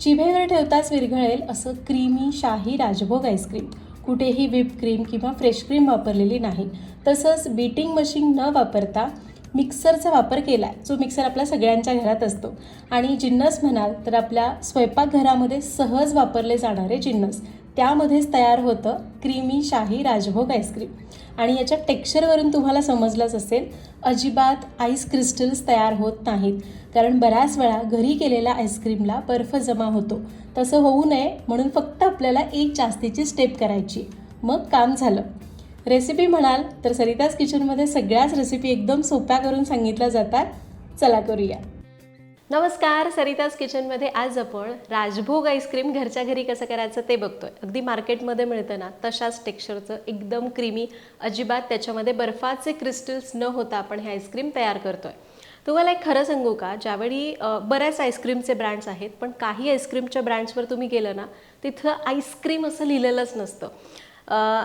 जिभेवर ठेवताच विरघळेल असं क्रीमी शाही राजभोग आईस्क्रीम कुठेही व्हिप क्रीम किंवा फ्रेश क्रीम वापरलेली नाही. तसंच बीटिंग मशीन न वापरता मिक्सरचा वापर केला आहे जो मिक्सर आपल्या सगळ्यांच्या घरात असतो. आणि जिन्नस म्हणाल तर आपल्या स्वयंपाकघरामध्ये सहज वापरले जाणारे जिन्नस. त्यामध्येच तयार होतं क्रीमी शाही राजभोग आईस्क्रीम आणि याच्या टेक्स्चरवरून तुम्हाला समजलंच असेल अजिबात आईस क्रिस्टल्स तयार होत नाहीत. कारण बऱ्याच वेळा घरी केलेल्या आईस्क्रीमला बर्फ जमा होतो. तसं होऊ नये म्हणून फक्त आपल्याला एक जास्तीची स्टेप करायची. मग काम झालं. रेसिपी म्हणाल तर सरिताज किचनमध्ये सगळ्याच रेसिपी एकदम सोप्या करून सांगितल्या जातात. चला करूया. नमस्कार सरिताज किचनमध्ये आज आपण राजभोग आईस्क्रीम घरच्या घरी कसं करायचं ते बघतोय. अगदी मार्केटमध्ये मिळतं ना तशाच टेक्स्चरचं एकदम क्रीमी अजिबात त्याच्यामध्ये बर्फाचे क्रिस्टल्स न होता आपण हे आईस्क्रीम तयार करतोय. तुम्हाला एक खरं सांगू का ज्यावेळी बऱ्याच आईस्क्रीमचे ब्रँड्स आहेत पण काही आईस्क्रीमच्या ब्रँड्सवर तुम्ही गेलं ना तिथं आईस्क्रीम असं लिहिलेलंच नसतं.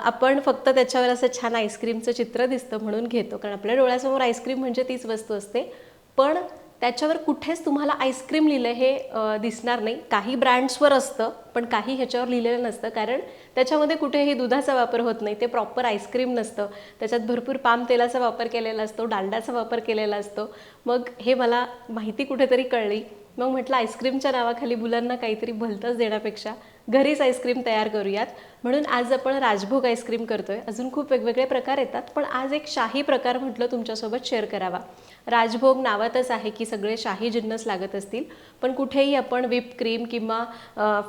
आपण फक्त त्याच्यावर असं छान आईस्क्रीमचं चित्र दिसतं म्हणून घेतो कारण आपल्या डोळ्यासमोर आईस्क्रीम म्हणजे तीच वस्तू असते. पण त्याच्यावर कुठेच तुम्हाला आईस्क्रीम लिहिलं हे दिसणार नाही. काही ब्रँड्सवर असतं पण काही ह्याच्यावर लिहिलेलं नसतं. कारण त्याच्यामध्ये कुठेही दुधाचा वापर होत नाही. ते प्रॉपर आईस्क्रीम नसतं. त्याच्यात भरपूर पाम तेलाचा वापर केलेला असतो डालडाचा वापर केलेला असतो. मग हे मला माहिती कुठेतरी कळली. मग म्हटलं आईस्क्रीमच्या नावाखाली मुलांना काहीतरी भलतंच देण्यापेक्षा घरीच आईस्क्रीम तयार करूयात. म्हणून आज आपण राजभोग आईस्क्रीम करतोय. अजून खूप वेगवेगळे प्रकार येतात पण आज एक शाही प्रकार म्हटलं तुमच्यासोबत शेअर करावा. राजभोग नावातच आहे की सगळे शाही जिन्नस लागत असतील पण कुठेही आपण व्हिप क्रीम किंवा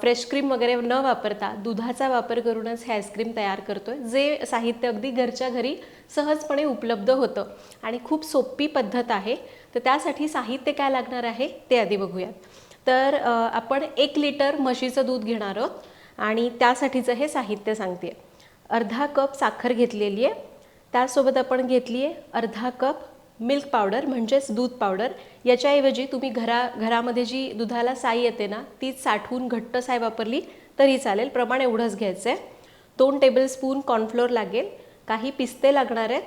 फ्रेश क्रीम वगैरे न वापरता दुधाचा वापर करूनच हे आईस्क्रीम तयार करतोय जे साहित्य अगदी घरच्या घरी सहजपणे उपलब्ध होतं आणि खूप सोपी पद्धत आहे. तर त्यासाठी साहित्य काय लागणार आहे ते आधी बघूयात. तर आपण एक लिटर म्हशीचं दूध घेणार आहोत आणि त्यासाठीचं हे साहित्य सांगते. अर्धा कप साखर घेतलेली आहे. त्यासोबत आपण घेतली आहे अर्धा कप मिल्क पावडर म्हणजेच दूध पावडर याच्याऐवजी तुम्ही घरा घरामध्ये जी दुधाला साई येते ना तीच साठवून घट्ट साय वापरली तरी चालेल. प्रमाण एवढंच घ्यायचं आहे दोन टेबलस्पून कॉर्नफ्लोअर लागेल. काही पिस्ते लागणार आहेत.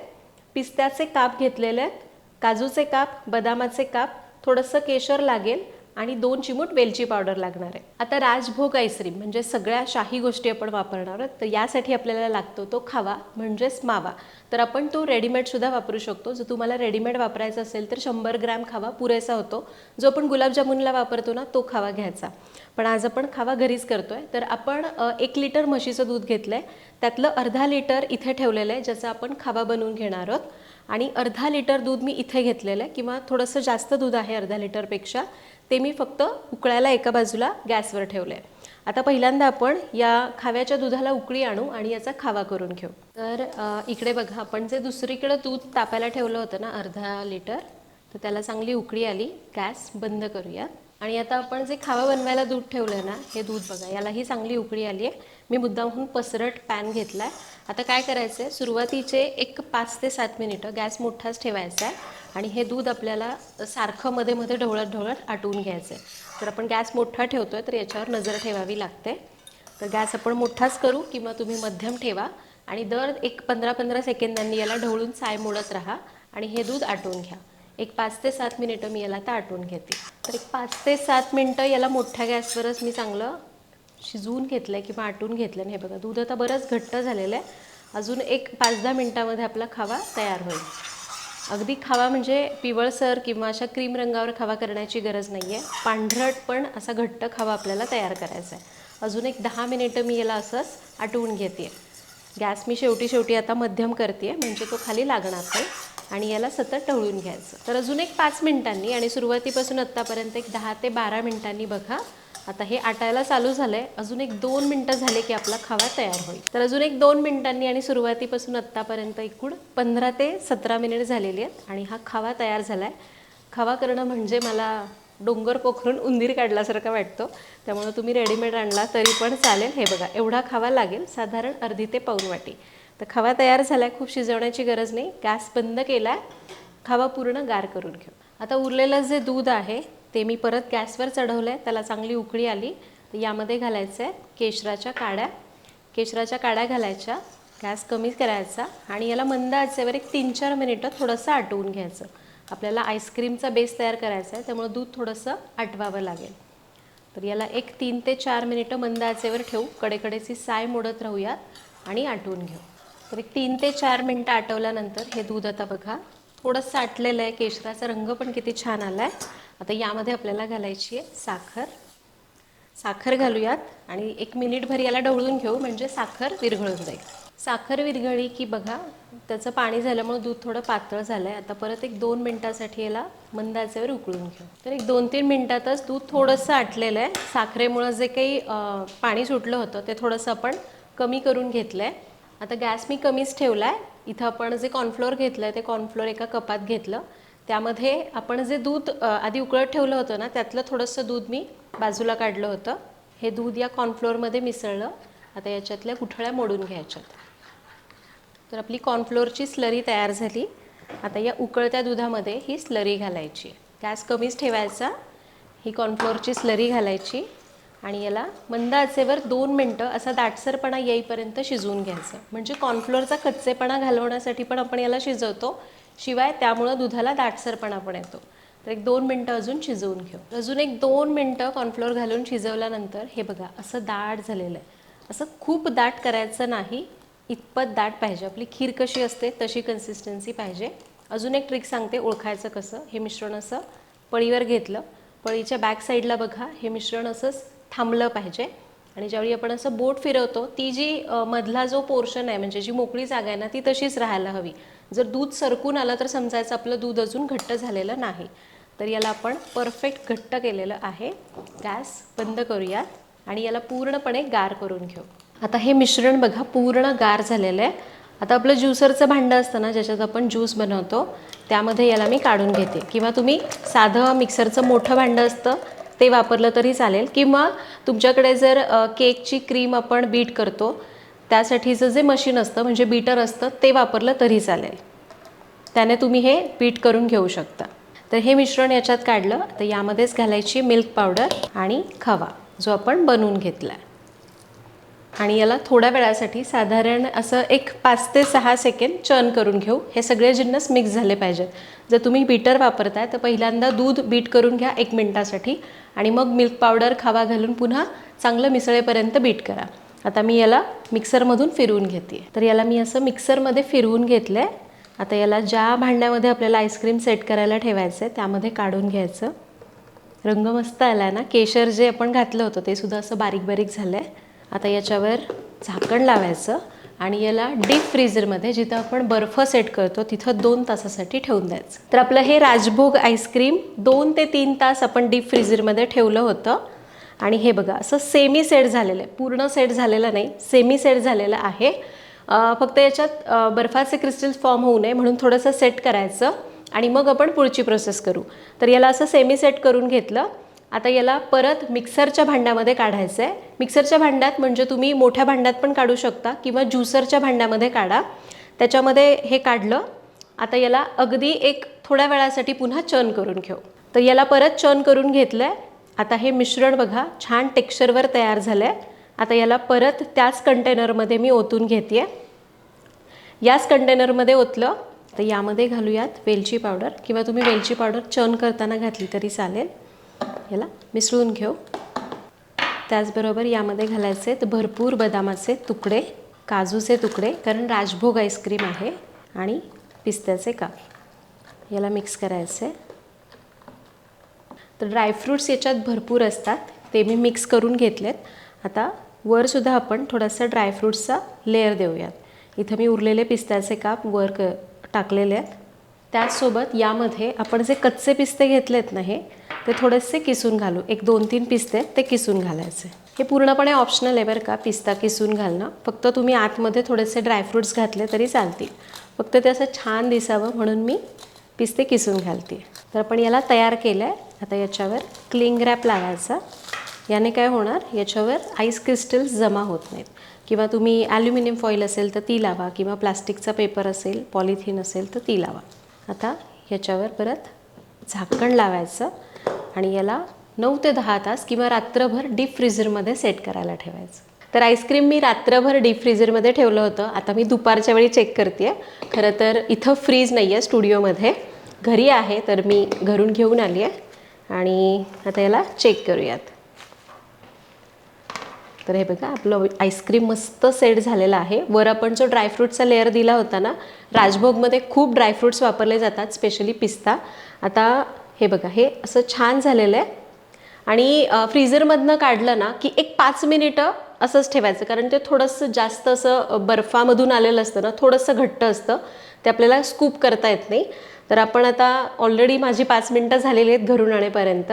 पिस्त्याचे काप घेतलेले आहेत. काजूचे काप बदामाचे काप थोडंसं केशर लागेल. आणि दोन चिमूट वेलची पावडर लागणार आहे. आता राजभोग आईस्क्रीम म्हणजे सगळ्या शाही गोष्टी आपण वापरणार आहोत. तर यासाठी आपल्याला लागतो तो खावा म्हणजेच मावा. तर आपण तो रेडीमेडसुद्धा वापरू शकतो. जर तुम्हाला रेडीमेड वापरायचा असेल तर शंभर ग्रॅम खावा पुरेसा होतो. जो आपण गुलाबजामुनला वापरतो ना तो खावा घ्यायचा. पण आज आपण खावा घरीच करतो आहे तर आपण एक लिटर म्हशीचं दूध घेतलं आहे त्यातलं अर्धा लिटर इथे ठेवलेलं आहे ज्याचा आपण खावा बनवून घेणार आहोत. आणि अर्धा लिटर दूध मी इथे घेतलेलं आहे. किंवा थोडंसं जास्त दूध आहे अर्धा लिटरपेक्षा. ते मी फक्त उकळायला एका बाजूला गॅसवर ठेवलं आहे आता पहिल्यांदा आपण या खाव्याच्या दुधाला उकळी आणू आणि याचा खावा करून घेऊ. तर इकडे बघा आपण जे दुसरीकडं दूध तापायला ठेवलं होतं ना अर्धा लिटर तर त्याला चांगली उकळी आली. गॅस बंद करूयात आणि आता आपण जे खावा बनवायला दूध ठेवलं ना हे दूध बघा यालाही चांगली उकळी आली आहे. मी मुद्दामहून पसरट पॅन घेतला आहे आता काय करायचं आहे सुरुवातीचे एक पाच ते सात मिनिटं गॅस मोठाच ठेवायचा आहे आणि हे दूध आपल्याला सारखं मध्ये मध्ये ढवळत ढवळत आटवून घ्यायचं आहे तर आपण गॅस मोठा ठेवतो आहे तर याच्यावर नजर ठेवावी लागते. तर गॅस आपण मोठाच करू किंवा तुम्ही मध्यम ठेवा आणि दर एक पंधरा पंधरा सेकंदांनी याला ढवळून साय मोडत राहा आणि हे दूध आटवून घ्या. एक पाच ते सात मिनिटं मी याला आता आटवून घेते. तर एक पाच ते सात मिनटं याला मोठ्या गॅसवरच मी चांगलं शिजवून घेतलं आहे किंवा आटून घेतलं आणि हे बघा दूध आता बरंच घट्ट झालेलं आहे. अजून एक पाच दहा मिनटामध्ये आपला खावा तयार होईल. अगदी खावा म्हणजे पिवळसर किंवा अशा क्रीम रंगावर खावा करण्याची गरज नाही आहे पांढरट पण असा घट्ट खावा आपल्याला तयार करायचा आहे. अजून एक दहा मिनिटं मी याला असंच आटवून घेते. गॅस मी शेवटी शेवटी आता मध्यम करते म्हणजे तो खाली लागणार नाही. आणि याला सतत टळून घ्यायचं. तर अजून एक पाच मिनिटांनी आणि सुरुवातीपासून आत्तापर्यंत एक दहा ते बारा मिनिटांनी बघा. आता हे आटायला चालू झालं आहे अजून एक दोन मिनटं झाले की आपला खावा तयार होईल. तर अजून एक दोन मिनिटांनी आणि सुरुवातीपासून आत्तापर्यंत एकूण पंधरा ते सतरा मिनिट झालेली आहेत आणि हा खावा तयार झाला आहे खावा करणं म्हणजे मला डोंगर पोखरून उंदीर काढल्यासारखा वाटतो. त्यामुळे तुम्ही रेडीमेड आणला तरी पण चालेल. हे बघा एवढा खावा लागेल साधारण अर्धी ते पाऊन वाटी. तर खावा तयार झाला आहे खूप शिजवण्याची गरज नाही. गॅस बंद केला खावा पूर्ण गार करून घेऊ. आता उरलेलं जे दूध आहे ते मी परत गॅसवर चढवलं आहे त्याला चांगली उकळी आली. तर यामध्ये घालायचं आहे केशराच्या काड्या. केशराच्या काड्या घालायच्या गॅस कमी करायचा आणि याला मंद आचेवर एक तीन चार मिनिटं थोडंसं आटवून घ्यायचं. आपल्याला आईस्क्रीमचा बेस तयार करायचा आहे त्यामुळे दूध थोडंसं आटवावं लागेल. तर याला एक तीन ते चार मिनिटं मंद आचेवर ठेवू कडेकडेची साय मोडत राहूयात आणि आटवून घेऊ. तर एक तीन ते चार मिनटं आटवल्यानंतर हे दूध आता बघा थोडंसं आटलेलं आहे केशराचा रंग पण किती छान आला आहे आता यामध्ये आपल्याला घालायची आहे साखर. साखर घालूयात आणि एक मिनिटभर याला ढवळून घेऊ म्हणजे साखर विरघळून जाईल साखर विरघळी की बघा त्याचं पाणी झाल्यामुळे दूध थोडं पातळ झालं आहे आता परत एक दोन मिनटासाठी याला मंद आचेवर उकळून घेऊ. तर एक दोन तीन मिनटातच दूध थोडंसं आटलेलं आहे साखरेमुळं जे काही पाणी सुटलं होतं ते थोडंसं आपण कमी करून घेतलं आहे आता गॅस मी कमीच ठेवला आहे इथं आपण जे कॉर्नफ्लोअर घेतलं आहे ते कॉर्नफ्लोअर एका कपात घेतलं. त्यामध्ये आपण जे दूध आधी उकळत ठेवलं होतं ना त्यातलं थोडंसं दूध मी बाजूला काढलं होतं. हे दूध या कॉर्नफ्लोअरमध्ये मिसळलं. आता याच्यातल्या गुठळ्या मोडून घ्यायच्यात. तर आपली कॉर्नफ्लोअरची स्लरी तयार झाली. आता या उकळत्या दुधामध्ये ही स्लरी घालायची. गॅस कमीच ठेवायचा. ही कॉर्नफ्लोअरची स्लरी घालायची. आणि याला मंद आचेवर दोन मिनटं असा दाटसरपणा येईपर्यंत शिजवून घ्यायचं. म्हणजे कॉर्नफ्लोअरचा कच्चेपणा घालवण्यासाठी पण आपण याला शिजवतो. शिवाय त्यामुळं दुधाला दाटसरपणा पण येतो. तर एक दोन मिनटं अजून शिजवून घेऊ. अजून एक दोन मिनटं कॉर्नफ्लोअर घालून शिजवल्यानंतर हे बघा असं दाट झालेलं आहे. असं खूप दाट करायचं नाही. इतपत दाट पाहिजे. आपली खीर कशी असते तशी कन्सिस्टन्सी पाहिजे. अजून एक ट्रिक सांगते ओळखायचं कसं. हे मिश्रण असं पळीवर घेतलं. पळीच्या बॅक साईडला बघा. हे मिश्रण असंच थांबलं पाहिजे. आणि ज्यावेळी आपण असं बोट फिरवतो ती जी मधला जो पोर्शन आहे म्हणजे जी मोकळी जागा आहे ना ती तशीच राहायला हवी. जर दूध सरकून आलं तर समजायचं आपलं दूध अजून घट्ट झालेलं नाही. तर याला आपण परफेक्ट घट्ट केलेलं आहे. गॅस बंद करूयात. आणि याला पूर्णपणे गार करून घेऊ. आता हे मिश्रण बघा पूर्ण गार झालेलं आहे. आता आपलं ज्युसरचं भांडं असतं ना ज्याच्यात आपण ज्यूस बनवतो त्यामध्ये याला मी काढून घेते. किंवा तुम्ही साधं मिक्सरचं मोठं भांडं असतं ते वापरलं तरी चालेल. किंवा तुमच्याकडे जर केकची क्रीम आपण बीट करतो त्यासाठीचं जे मशीन असतं म्हणजे बीटर असतं ते वापरलं तरी चालेल. त्याने तुम्ही हे बीट करून घेऊ शकता. तर हे मिश्रण याच्यात काढलं. तर यामध्येच घालायची मिल्क पावडर आणि खवा जो आपण बनवून घेतला आहे आणि याला थोड्या वेळासाठी साधारण असं एक पाच ते सहा सेकंड चर्न करून घेऊ. हे सगळे जिन्नस मिक्स झाले पाहिजेत. जर तुम्ही बीटर वापरताय तर पहिल्यांदा दूध बीट करून घ्या एक मिनटासाठी आणि मग मिल्क पावडर खावा घालून पुन्हा चांगलं मिसळेपर्यंत बीट करा. आता मी याला मिक्सरमधून फिरवून घेते. तर याला मी असं मिक्सरमध्ये फिरवून घेतलं आहे आता याला ज्या भांड्यामध्ये आपल्याला आईस्क्रीम सेट करायला ठेवायचं आहे त्यामध्ये काढून घ्यायचं. रंग मस्त आला आहे ना? केशर जे आपण घातलं होतं ते सुद्धा असं बारीक बारीक झालं आहे आता याच्यावर झाकण लावायचं आणि याला डीप फ्रीजरमध्ये जिथं आपण बर्फ सेट करतो तिथं दोन तासासाठी ठेवून द्यायचं. तर आपलं हे राजभोग आईस्क्रीम दोन ते तीन तास आपण डीप फ्रीजरमध्ये ठेवलं होतं. आणि हे बघा असं सेमी सेट झालेलं आहे. पूर्ण सेट झालेलं नाही सेमी सेट झालेलं आहे. फक्त याच्यात बर्फाचे क्रिस्टल्स फॉर्म होऊ नये म्हणून थोडंसं सेट करायचं. आणि मग आपण पुढची प्रोसेस करू. तर याला असं सेमी सेट करून घेतलं. आता याला परत मिक्सरच्या भांड्यामध्ये काढायचं आहे मिक्सरच्या भांड्यात म्हणजे तुम्ही मोठ्या भांड्यात पण काढू शकता किंवा ज्युसरच्या भांड्यामध्ये काढा. त्याच्यामध्ये हे काढलं. आता याला अगदी एक थोड्या वेळासाठी पुन्हा चर्न करून घेऊ. तर याला परत चर्न करून घेतलं आहे आता हे मिश्रण बघा छान टेक्स्चरवर तयार झालं आहे आता याला परत त्याच कंटेनरमध्ये मी ओतून घेते याच कंटेनरमध्ये ओतलं. तर यामध्ये घालूयात वेलची पावडर. किंवा तुम्ही वेलची पावडर चर्न करताना घातली तरी चालेल. ह्याला मिसळून घेऊ. त्याचबरोबर यामध्ये घालायचे तर भरपूर बदामाचे तुकडे काजूचे तुकडे कारण राजभोग आईस्क्रीम आहे आणि पिस्त्याचे काप. याला मिक्स करायचे. तर ड्रायफ्रूट्स याच्यात भरपूर असतात ते मी मिक्स करून घेतलेत. आता वरसुद्धा आपण थोडासा ड्रायफ्रूट्सचा लेअर देऊयात. इथं मी उरलेले पिस्त्याचे काप वर क टाकलेले आहेत. त्याचसोबत यामध्ये आपण जे कच्चे पिस्ते घेतलेत ना हे ते थोडेसे किसून घालू. एक दोन तीन पिस्ते आहेत, ते किसून घालायचे. हे पूर्णपणे ऑप्शनल आहे बरं का पिस्ता किसून घालणं. फक्त तुम्ही आतमध्ये थोडेसे ड्रायफ्रूट्स घातले तरी चालतील. फक्त ते असं छान दिसावं म्हणून मी पिस्ते किसून घालते. तर आपण याला तयार केलं आहे आता याच्यावर क्लिंग रॅप लावायचा. याने काय होणार? याच्यावर आईस क्रिस्टल्स जमा होत नाहीत. किंवा तुम्ही ॲल्युमिनियम फॉईल असेल तर ती लावा. किंवा प्लास्टिकचा पेपर असेल पॉलिथिन असेल तर ती लावा. आता याच्यावर परत झाकण लावायचं. आणि याला नऊ ते दहा तास किंवा रात्रभर डीप फ्रीझरमध्ये सेट करायला ठेवायचं. तर आईस्क्रीम मी रात्रभर डीप फ्रीझरमध्ये ठेवलं होतं. आता मी दुपारच्या वेळी चेक करते. खरं तर इथं फ्रीज नाही आहे स्टुडिओमध्ये. घरी आहे तर मी घरून घेऊन आली आहे. आणि आता याला चेक करूयात. तर हे बघा आपलं आईस्क्रीम मस्त सेट झालेला आहे. वर आपण जो ड्रायफ्रूटचा लेअर दिला होता ना राजभोगमध्ये खूप ड्रायफ्रूट्स वापरले जातात स्पेशली पिस्ता. आता हे बघा हे असं छान झालेलं आहे. आणि फ्रीझरमधनं काढलं ना की एक पाच मिनिटं असंच ठेवायचं. कारण ते थोडंसं जास्त असं बर्फामधून आलेलं असतं ना थोडंसं घट्ट असतं. ते आपल्याला स्कूप करता येत नाही. तर आपण आता ऑलरेडी माझी पाच मिनटं झालेली आहेत घरून आणेपर्यंत.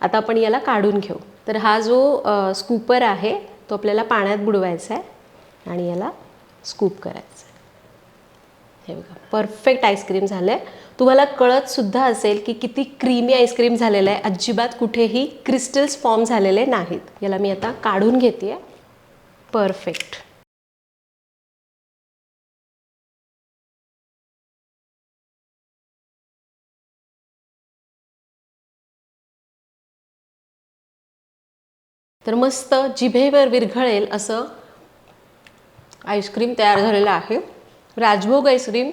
आता आपण याला काढून घेऊ. तर हा जो स्कूपर आहे तो आपल्याला पाण्यात बुडवायचा आहे. आणि याला स्कूप करायचं आहे. हे बघा परफेक्ट आईस्क्रीम झालं आहे तुम्हाला कळत सुद्धा असेल की किती क्रीमी आईस्क्रीम झालेलं आहे. अजिबात कुठेही क्रिस्टल्स फॉर्म झालेले नाहीत. याला मी आता काढून घेते परफेक्ट तर मस्त जिभेवर विरघळेल असं आईस्क्रीम तयार झालेलं आहे. राजभोग आईस्क्रीम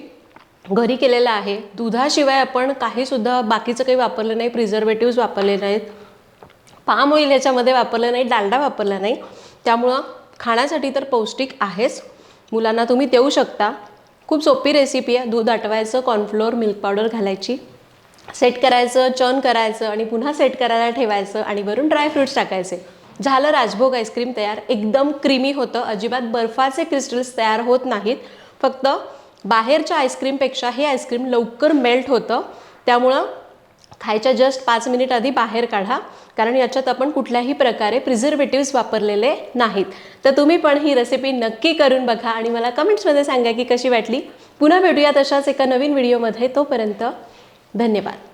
घरी केलेलं आहे. दुधाशिवाय आपण काहीसुद्धा बाकीचं काही वापरलं नाही प्रिझर्वेटिव्ज वापरले नाहीत. पाम ऑइल याच्यामध्ये वापरलं नाही डालडा वापरला नाही. त्यामुळं खाण्यासाठी तर पौष्टिक आहेच. मुलांना तुम्ही देऊ शकता. खूप सोपी रेसिपी आहे. दूध आटवायचं कॉर्नफ्लोअर मिल्क पावडर घालायची. सेट करायचं चर्न करायचं आणि पुन्हा सेट करायला ठेवायचं आणि वरून ड्रायफ्रुट्स टाकायचे. झालं राजभोग आईस्क्रीम तयार. एकदम क्रीमी होतं. अजिबात बर्फाचे क्रिस्टल्स तयार होत नाहीत. फक्त बाहेरच्या आईस्क्रीमपेक्षा हे आईस्क्रीम लवकर मेल्ट होतं. त्यामुळं खायच्या जस्ट पाच मिनिट आधी बाहेर काढा. कारण याच्यात आपण कुठल्याही प्रकारे प्रिझर्वेटिव्स वापरलेले नाहीत. तर तुम्ही पण ही रेसिपी नक्की करून बघा आणि मला कमेंट्समध्ये सांगा की कशी वाटली. पुन्हा भेटूया तशाच एका नवीन व्हिडिओमध्ये तोपर्यंत धन्यवाद.